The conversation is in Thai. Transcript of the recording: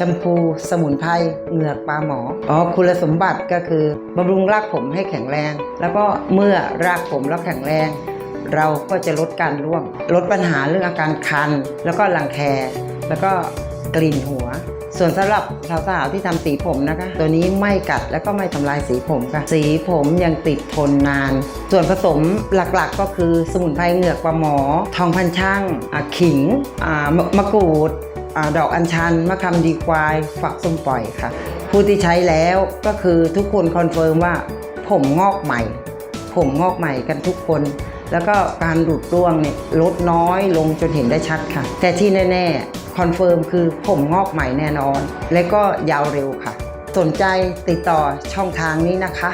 แชมพูสมุนไพรเหงือกปลาหมออ๋อคุณสมบัติก็คือบำรุงรากผมให้แข็งแรง แล้วก็เมื่อรากผมแล้วแข็งแรง เราก็จะลดการร่วง ลดปัญหาเรื่องอาการคัน แล้วก็รังแค แล้วก็กลิ่นหัว ส่วนสำหรับสาวๆที่ทำสีผมนะคะ ตัวนี้ไม่กัดแล้วก็ไม่ทำลายสีผมค่ะ สีผมยังติดทนนาน ส่วนผสมหลักๆก็คือสมุนไพรเหงือกปลาหมอ ทองพันช่างขิงมะกรูด ดอกอัญชันมะขามดีควายฝักส้มปล่อยค่ะ ผู้ที่ใช้แล้วก็คือทุกคนคอนเฟิร์มว่าผมงอกใหม่ ผมงอกใหม่กันทุกคน แล้วก็การดูดร่วงเนี่ยลดน้อยลงจนเห็นได้ชัดค่ะ แต่ที่แน่ๆคอนเฟิร์มคือผมงอกใหม่แน่นอน และก็ยาวเร็วค่ะ สนใจติดต่อช่องทางนี้นะคะ